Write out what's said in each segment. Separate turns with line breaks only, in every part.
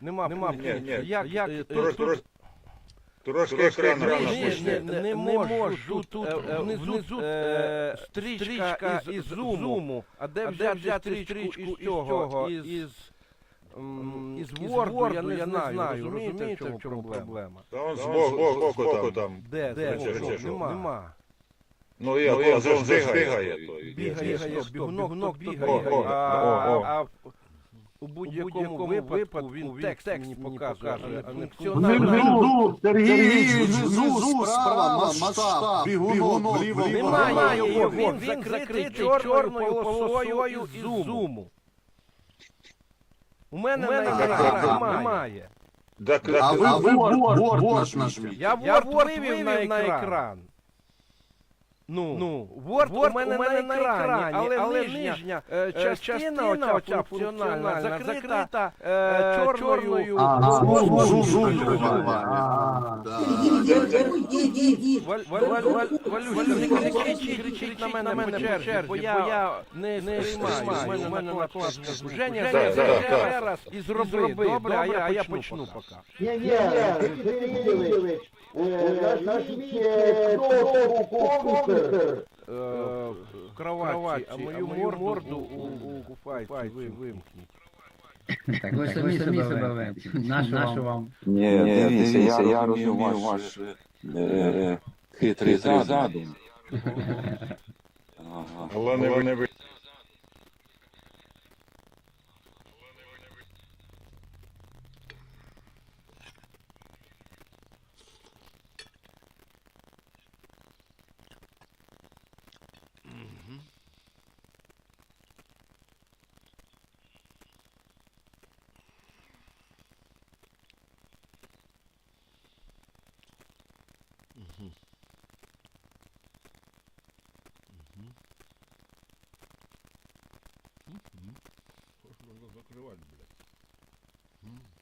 Нема, нема
Ні, ні,
як, як, е,
Трош-
тут,
трош- Трошки екрана
ні, ні, не, можу, тут, е, внизу е, стрічка із зуму, а де взяти стрічку із цього, із, м, із Word, я не знаю, розумієте, в чому проблема?
Та он
Та
збоку,
он
збоку, там.
Де,
Де,
де,
що,
де, нема, нема.
Ну я,
Ну,
я
я
завжди
завжди
бігає.
бігає той.
Бігає,
Є,
стоп, бігунок то
О,
бігає,
о,
а,
о, о.
а у будь-якому випадку він текст мені показує, а не
Внизу,
функціонально.
Сергій, внизу, справа, масштаб, бігунок, вліво,
Немає його, він, він закритий чорною полосою із зуму. У мене, на екрані немає.
Так,
А ви Word нажміть.
Я Word вивів на екран. Ну, ну Word, у мене, на екрані, але, але нижня е, частина, оця, оця функціональна, закрита е, чорною
А, зум, зум, зум.
Валь, Валь, Валь, Валь, Валюша, не кричіть, кричіть на мене, по черзі, бо я не, сприймаю. У мене. Ще раз і зроби, добре, а я, почну поки.
Э.
Е, кроваті, а мою морду у, ви вимкніть.
Так ви самі себе введете. Нашу вам?
Ні, дивіться, я розумію ваш е, е, хитрий задум.
Але не ви- не Можно
закрывать, блядь. ні.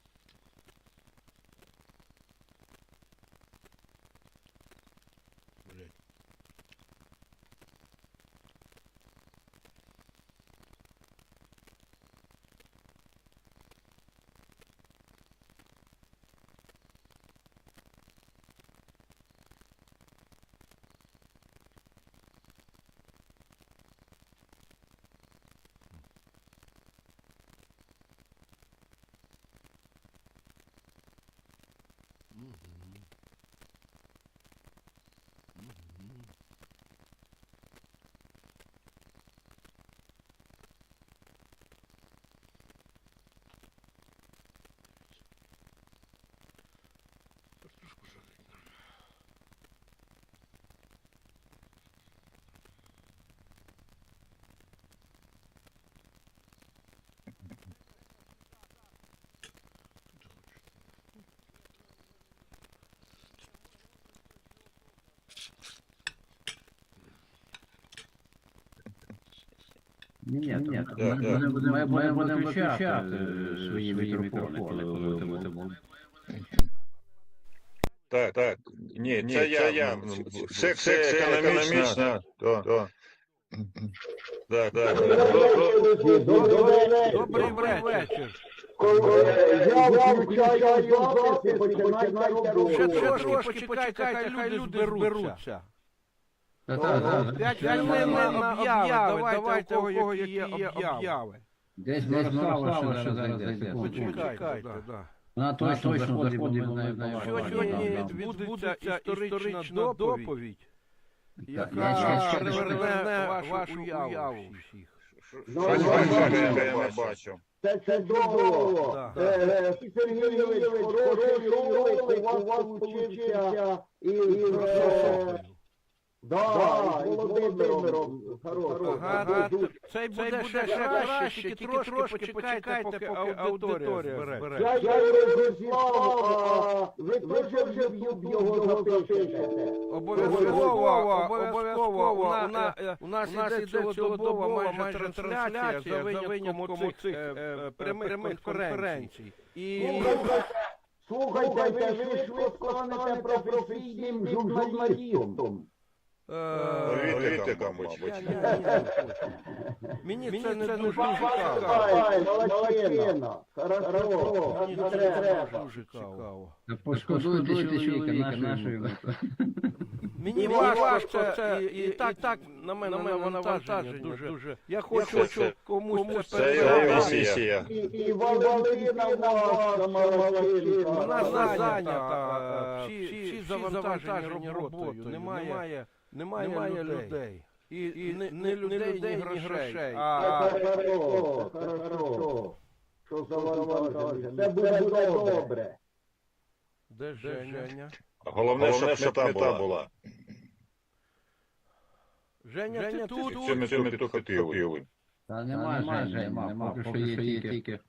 Так,
Ми
так.
будемо- Ми будемо виключати е, свої мікрофони, коли ви будете.
Так, так. Ні, це я. я. Все, все економічно. То, то. Так, так.
Добрий вечір.
Я включаю запис і починайте
Ще
робити.
трошки почекайте, хай люди зберуться.
Та, та, та.
П'ять хвилин на об'яви, давайте у кого які є об'яви.
Десь Мирослава ще зараз зайде.
Почекайте, да.
Вона точно заходить, бо ми знаємо.
Сьогодні відбудеться історична доповідь, яка переверне вашу уяву всіх.
Ну,
я не бачу.
Це чудово.
Так.
Е, Сергій Юрійович, хороший у вас получився із... е, Да, із Володимиром. Хороший.
Ага, цей буде ще краще, тільки трошки почекайте, поки аудиторія збере.
Я я розіслав, а ви теж вже в його запишете.
Обов'язково, обов'язково, у на- е, у нас іде цілодобова майже трансляція за винятком цих е, прямих конференцій. І
Слухайте, ви швидко станете професійним журналістом.
Мабуть.
Я не хочу. Мені це не дуже цікаво.
Хорошо.
Мені
Не треба.
дуже цікаво.
Пошкодуйте чоловіка йому.
Мені важко це, і, так, так на мене, на мене навантаження дуже, дуже. Я хочу, комусь це
Це його місія.
І, Валентина.
Вона зайнята, всі завантажені роботою, немає, немає людей. І, і не, не людей, ні грошей,
Це
а
хорошо, хорошо. Що за вантаження? Це буде добре.
де Женя?
Головне, щоб мета була.
Женя,
Женя,
ти тут?
Це ми це тут хотіли.
Та нема, нема, нема, нема, поки що є тільки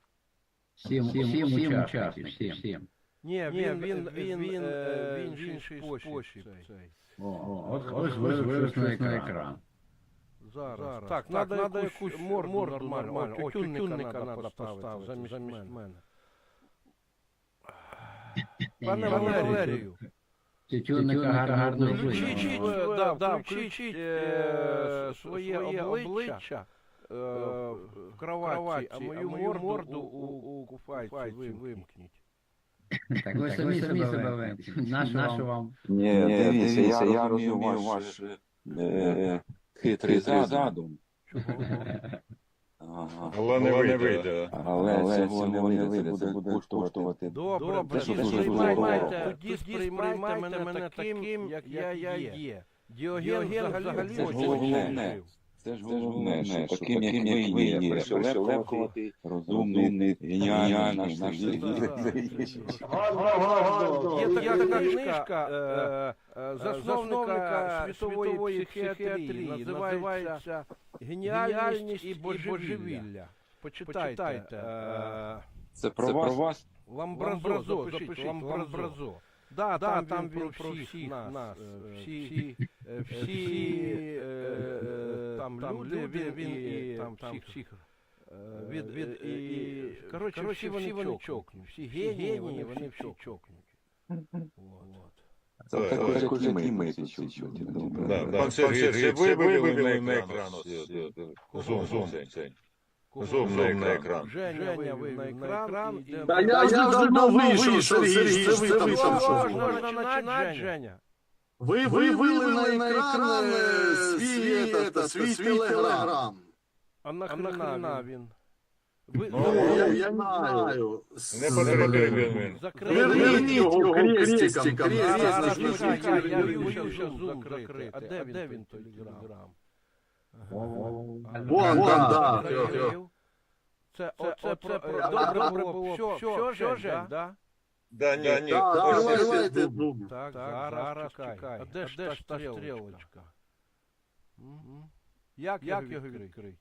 сім, сім, сім учасників, сім, сім.
Ні, він, він, він, він, е, в інший спосіб цей.
О, о, ось, ось на екран.
Зараз. Так, треба якусь морду, морду нормально. О, тютюнника треба поставити замість, мене. Пане Валерію,
Тютюнника гарно
включіть, е, да, да, включіть е, своє обличчя е, в кроватці, а мою морду у, у куфайці вимкніть.
Так ви самі себе вимкніть. Нащо вам?
Ні, дивіться, я розумію ваш е, хитрий задум. Ага.
Але не вийде.
Але цього не вийде, це буде коштувати.
Добре,
Це
тоді сприймайте,
здорово.
тоді сприймайте мене таким, як я є. Діоген взагалі
Це
очень
головне. Це ж головне, що таким, як ви є, пришелепкувати, розумний, геніальний, наш.
Є така книжка е, е, засновника світової психіатрії, називається «Геніальність і божевілля». Почитайте. е,
Це про вас?
Ламбразо, запишіть, Ламбразо. Да, да, там він про всіх нас, е, всі, е, всі е, е, там люди, він, він і там всіх від, від, і, коротше, всі вони чокнуть, всі генії, вони, вони всі чокнуть. Вот.
Так, так,
як і ми чуть-чуть.
Да, да. Пан Сергій, це ви вивели на екран? Зум, зум, цей. Зум на екран.
Женя вивів на екран, і йде-
Та я вже давно вийшов, Сергій, це ви там
Можна,
що?
можна починати, Женя.
Ви вивели на екран е, свій, это, свій телеграм.
А нахрена він? Ви,
Ну, я, я знаю.
Не потрібен він.
закрили.
Верніть його крестиком,
Зараз,
крестиком.
чекай, я вивчив, що зум закрити. А де, де він той телеграм?
Вон там, да.
Закрив. Це, оце, про, добре було. Що, що, Жень, да?
Да, ні, ні.
Да,
ось це-
Давайте зум.
Так, зараз, чекай. А де ж та стрілочка? Мгм. Як, як його відкрити?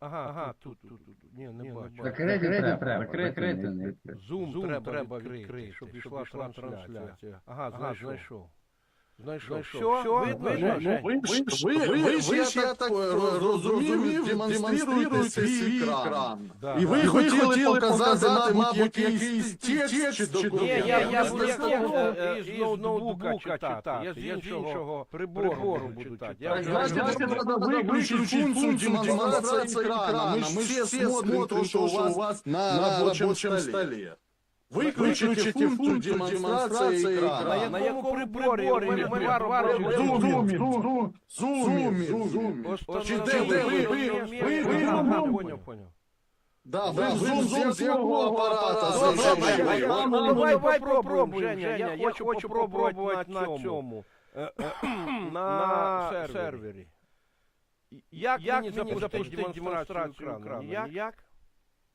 Ага, ага, тут, тут, тут. Ні, не бачу.
Закрити треба, закрити не відкрити.
Зум, треба відкрити, щоб йшла трансляція. Ага, знайшов. знайшов. Знайшов. Все, видно,
Ну,
Жень?
ви, ж- ви, ви, ви ж, я так е, розумію, демонструєте свій екран.
Да.
І ви хотіли показати, мабуть, якийсь текст чи
Ні,
документ.
я, я
Я
буду
не знаю.
із, із ноутбука читати, я з іншого прибору буду читати. Я
Значит, надо выключить функцию демонстрации экрана. Мы все смотрим то, что у вас на рабочем столе. Выключите функцию демонстрации экрана.
На якому приборі? Ми
Зумі, зумі, зумі, зумі. Чи де ви, ви, ви, ви, ви,
поняв, поняв.
Да, ви зум, зум з якого апарата
давай попробуємо, Женя, я хочу попробувати на цьому. Е, На сервері. Як мені запустити демонстрацію екрану? Ніяк?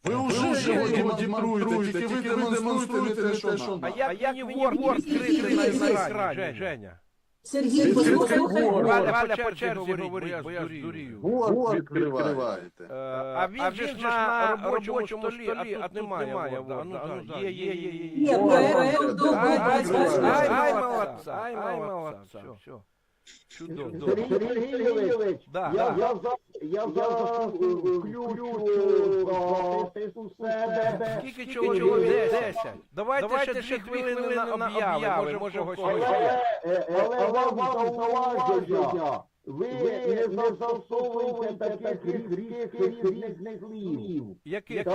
Ви вже його демонструєте, тільки ви демонструєте не те, що
А як мені Word відкрити на екрані, Женя?
Сергій, послухай.
Валя, Валя по черзі говорить, бо я здурію.
Вот відкриваєте.
Е, А він же ж на робочому столі, а тут немає. А ну да, є, є, є, є.
Ні,
Ай,
проект удобний,
ай,
бач, бач, бач.
ай, молодця, ай, молодця, все. Чудово. Да,
я,
да.
я, за, я зараз включу у себе.
Скільки чого? Десять. Давайте ще дві хвилини на об'яви, може когось
Але, е, е, але вам зауваження, ви не застосовуєте таких різких різних слів.
Яких?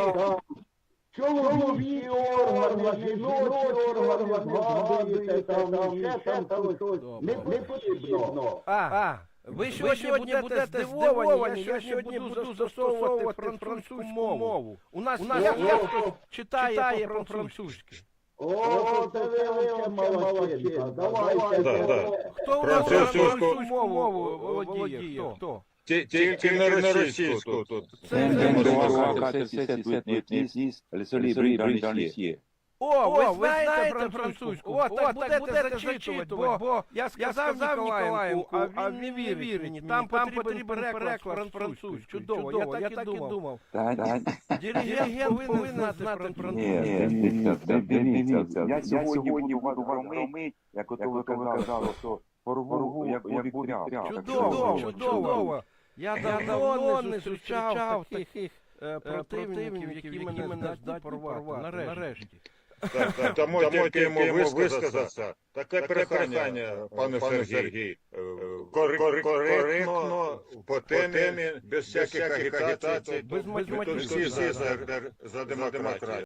Чоловічі органи, жіночі органи, згадуєте там, ще там щось. Не потрібно.
А, а, ви сьогодні будете здивовані, я сьогодні буду застосовувати французьку мову. У нас є хтось читає по-французьки.
О, це ви величе молодчинка. Давайте.
Да, да.
Хто у нас
Французьку
французьку мову володіє? Хто?
Ті- Тільки не російську тут.
О, ви знаєте французьку? О, так будете зачитувати, бо я сказав Ніколаєнку, а він не вірить. Там потрібен переклад французькою. Чудово, я так і думав. Диригент повинен знати французьку.
Я сьогодні буду громить, як ото ви казали, що порву, як буде тряп.
Чудово, чудово. Я давно не зустрічав таких е, противників, які мене здатні порвати. Нарешті.
Так, так, тому тільки йому висказатися. Таке прохання, пане Сергій. Е, кор- кор- Коректно, по темі, без всяких агітацій.
Без
Ми всі за, за демократію.